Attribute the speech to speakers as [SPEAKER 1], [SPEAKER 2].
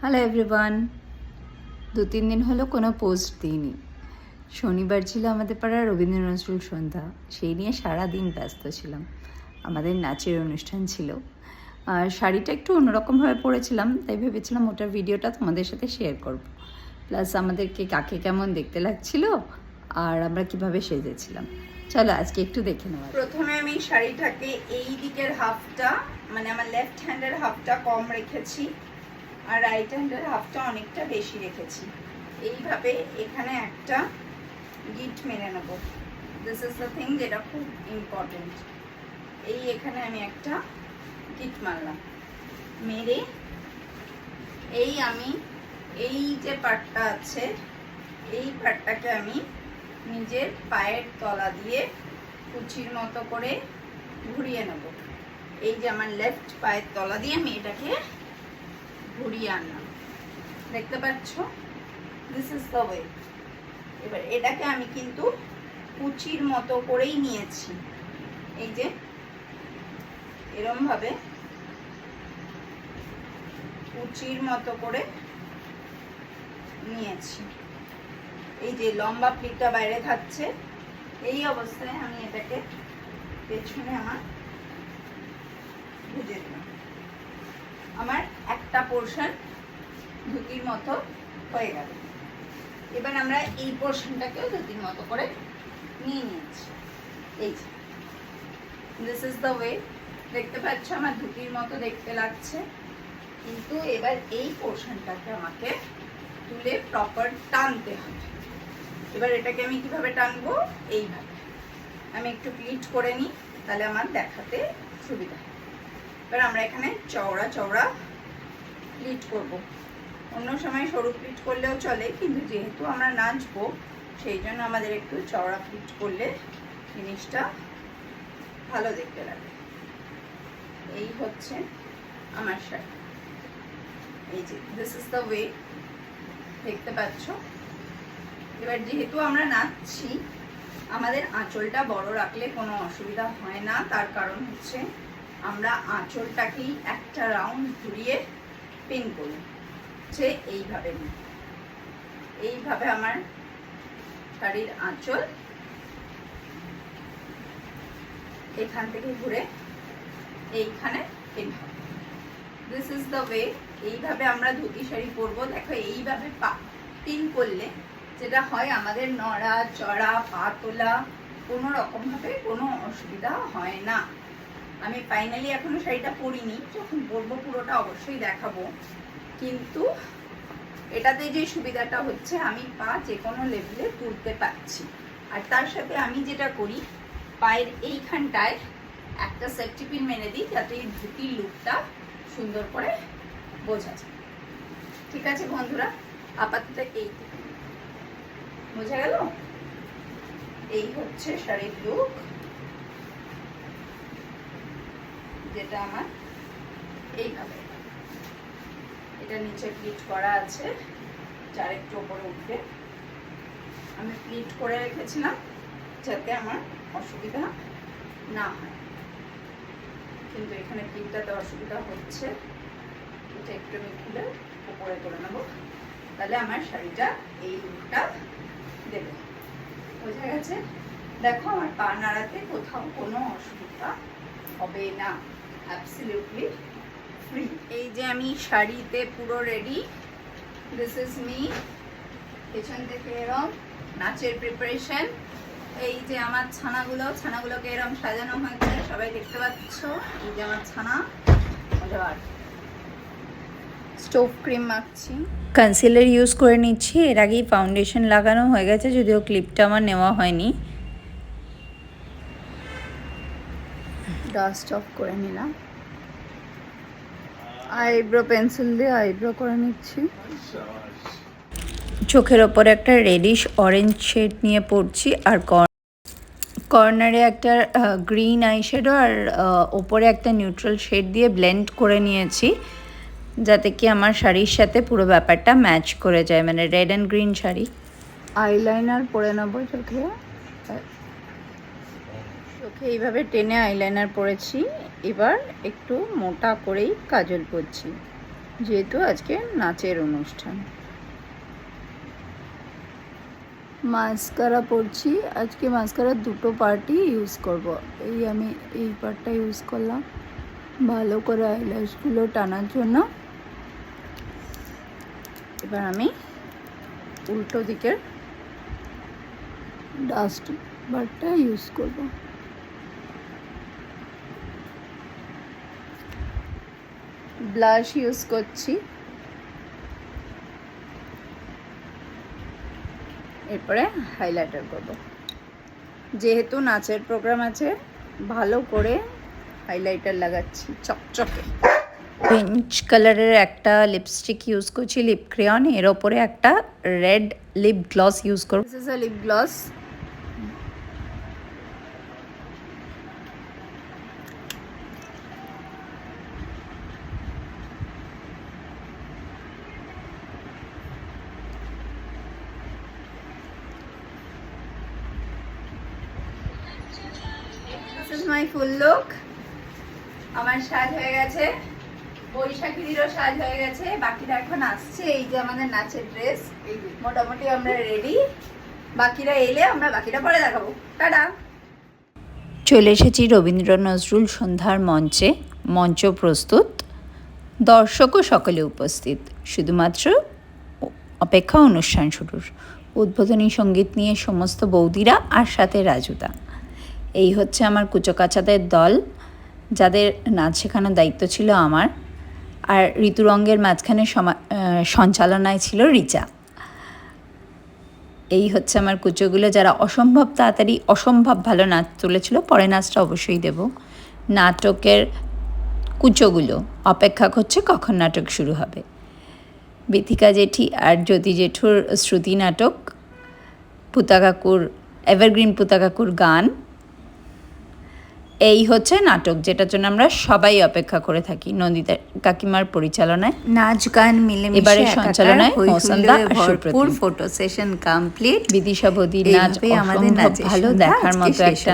[SPEAKER 1] Hello everyone দু, তিন দিন হলো কোনো পোস্ট দিইনি। শনিবার ছিল আমাদের পাড়া রবীন্দ্র নজরুল সন্ধ্যা। সেই নিয়ে সারা দিন ব্যস্ত ছিলাম। আমাদের নাচের অনুষ্ঠান ছিল। আর শাড়িটা একটু অন্যরকমভাবে পরেছিলাম, তাই ভেবেছিলাম ওটার ভিডিওটা তোমাদের সাথে শেয়ার করব। প্লাস আমাদেরকে কাকে কেমন দেখতে লাগছিল আর আমরা কীভাবে সেজেছিলাম। চলো আজকে একটু দেখে নেওয়া
[SPEAKER 2] প্রথমে আমি শাড়িটাকে এই দিকের হাফটা মানে আমার লেফট হ্যান্ডের হাফটা কম রেখেছি। আর রাইট হ্যান্ডের হাফটা অনেকটা বেশি রেখেছি। এইভাবে এখানে একটা গিট মেরে নেব। দিস ইজ দ্য থিং যেটা খুব ইম্পর্টেন্ট এই এখানে আমি একটা গিট মারলাম। মেরে এই আমি, এই যে পাটটা আছে, এই পাটটাকে আমি নিজের পায়ের তলা দিয়ে কুচির মতো করে ঘুরিয়ে নেব। এই যে আমার লেফট পায়ের তলা দিয়ে আমি এটাকে ঘুরিয়ে আনলাম দেখতে পাচ্ছ? দিস ইজ দ্য ওয়ে এবার এটাকে আমি কিন্তু কুচির মতো করেই নিয়েছি। এই যে, এরম ভাবে কুচির মতো করে নিয়েছি। এই যে লম্বা প্লিটটা বাইরে থাকছে, এই অবস্থায় আমি এটাকে পেছনে আমার ভুজে দিলাম। আমার একটা পোর্শন ধুতির মতো হয়ে গেল। এবার আমরা এই পোর্শনটাকেও ধুতির মতো করে নিয়ে নিয়েছি। এই যে দিস ইজ দ্য ওয়ে দেখতে পাচ্ছ আমার ধুতির মতো দেখতে লাগছে। কিন্তু এবার এই পোর্শনটাকে আমাকে তুলে প্রপার টানতে হবে। এবার এটাকে আমি কীভাবে টানবো? এইভাবে। আমি একটু প্লিট করে নিই, তাহলে আমার দেখাতে সুবিধা। এবার আমরা এখানে চওড়া চওড়া প্লিট করব। অন্য সময় সরু প্লিট করলেও চলে, কিন্তু যেহেতু আমরা নাচবো, সেই জন্য আমাদের একটু চওড়া প্লিট করলে জিনিসটা ভালো দেখতে লাগে। এই হচ্ছে আমার শাড়ি এই যে দিস ইজ দ্য ওয়ে দেখতে পাচ্ছ? এবার যেহেতু আমরা নাচছি, আমাদের আঁচলটা বড় রাখলে কোনো অসুবিধা হয় না। তার কারণ হচ্ছে আমরা আঁচলটাকেই একটা রাউন্ড ঘুরিয়ে পিন করি হচ্ছে এইভাবে। এইভাবে আমার শাড়ির আঁচল এখান থেকে ঘুরে এইখানে পিন হবে। দিস ইজ দ্য ওয়ে এইভাবে আমরা ধুতি শাড়ি পরবো। দেখো এইভাবে পা পিন করলে যেটা হয়, আমাদের নড়া, চড়া, পা তোলা কোনো রকমভাবে কোনো অসুবিধা হয় না। আমি ফাইনালি এখনও শাড়িটা পরিনি, যখন পরবো পুরোটা অবশ্যই দেখাবো। কিন্তু এটাতে যে সুবিধাটা হচ্ছে, আমি পা যে কোনো লেভেলে তুলতে পারছি। আর তার সাথে আমি যেটা করি, পায়ের এইখানটায় একটা সেফটি পিন মেরে দিই, যাতে এই ধুতির লুকটা সুন্দর করে বোঝা যায়। ঠিক আছে বন্ধুরা, আপাতত এই। বোঝা গেল? এই হচ্ছে শাড়ির লুক যেটা আমার, এইভাবে। এটা নিচে প্লিট করা আছে, যার একটু ওপরে উঠবে। আমি প্লিট করে রেখেছিলাম যাতে আমার অসুবিধা না হয়। কিন্তু এখানে প্লিটটাতে অসুবিধা হচ্ছে। এটা একটু আমি খুলে উপরে করে নেব। তাহলে আমার শাড়িটা এই লুকটা দেবে। বোঝা গেছে? দেখো আমার পা নাড়াতে কোথাও কোনো অসুবিধা হবে না। অ্যাবসলিউটলি ফ্রি এই যে আমি শাড়িতে পুরো রেডি দিস ইজ মি পেছন থেকে এরম নাচের প্রিপারেশন এই যে আমার ছানাগুলো ছানাগুলোকে এরম সাজানো হয়েছে সবাই দেখতে পাচ্ছ? এই যে আমার ছানা মজার। স্টোভ ক্রিম মাখছি।
[SPEAKER 1] কনসিলার ইউজ করে নিচ্ছি এর আগেই ফাউন্ডেশন লাগানো হয়ে গেছে যদিও ক্লিপটা আমার নেওয়া হয়নি।
[SPEAKER 2] ডাস্ট অফ করে নিলাম। আইব্রো পেন্সিল দিয়ে আইব্রো করে নিচ্ছি।
[SPEAKER 1] চোখের ওপর একটা রেডিশ অরেঞ্জ শেড নিয়ে পড়ছি আর কর্নারে একটা গ্রিন আইশ্যাডো আর ওপরে একটা নিউট্রাল শেড দিয়ে ব্লেন্ড করে নিয়েছি। যাতে কি আমার শাড়ির সাথে পুরো ব্যাপারটা ম্যাচ করে যায় মানে red and green sari.
[SPEAKER 2] Eyeliner পরে নেব চোখে। চোখে এইভাবে টেনে আইলাইনার পরেছি। এবার একটু মোটা করেই কাজল করছি, যেহেতু আজকে নাচের অনুষ্ঠান। মাস্কারা পরছি। আজকে মাস্কারার দুটো পার্টই ইউজ করব। এই আমি এই পার্টটা ইউজ করলাম ভালো করে আইল্যাশগুলো টানার জন্য। এবার আমি উল্টো দিকের ডাস্ট বারটা ইউজ করব। ব্লাশ ইউজ করছি। এরপরে হাইলাইটার করব। যেহেতু নাচের প্রোগ্রাম আছে, ভালো করে হাইলাইটার লাগাচ্ছি চকচকে। পিঞ্চ কালারের একটা লিপস্টিক ইউজ করছি, লিপ ক্রেয়ন। এর ওপরে একটা রেড লিপ গ্লস ইউজ করব। This is a lip gloss this is my full look. আমার সাজ হয়ে গেছে। বৈশাখীরও সাজ হয়ে গেছে। বাকিরা এখন আসছে। এই যে আমাদের নাচের ড্রেস। মোটামুটি আমরা রেডি বাকিরা এলে আমরা বাকিটা পরে দেখাবো। টাটা! চলে এসেছি রবীন্দ্র নজরুল সন্ধ্যার মঞ্চে। মঞ্চ প্রস্তুত। দর্শকও সকলে উপস্থিত। শুধুমাত্র অপেক্ষা অনুষ্ঠান শুরুর। উদ্বোধনী সংগীত নিয়ে সমস্ত বৌদিরা আর সাথে রাজুদা। এই হচ্ছে আমার কুচোকাচাদের দল, যাদের নাচ শেখানোর দায়িত্ব ছিল আমার। আর ঋতুরঙ্গের মাঝখানে সঞ্চালনায় ছিল রিচা। এই হচ্ছে আমার কুচোগুলো, যারা অসম্ভব তাড়াতাড়ি অসম্ভব ভালো নাচ তুলেছিল, পরে নাচটা অবশ্যই দেব। নাটকের কুচোগুলো, অপেক্ষা করছে কখন নাটক শুরু হবে। বিথিকা জেঠি আর জ্যোতি জেঠুর শ্রুতি নাটক পুতা কাকুর এভারগ্রিন পুতা কাকুর গান এই হচ্ছে নাটক যেটার জন্য আমরা সবাই অপেক্ষা করে থাকি নন্দিতা কাকিমার পরিচালনায়।
[SPEAKER 1] নাচ গান মিলে
[SPEAKER 2] এবারে সঞ্চালনায় মৌসুমদা
[SPEAKER 1] ভরপুর ফটো সেশন কমপ্লিট
[SPEAKER 2] বিদিশা বদি নাচ
[SPEAKER 1] আমাদের
[SPEAKER 2] ভালো দেখার মতো একটা।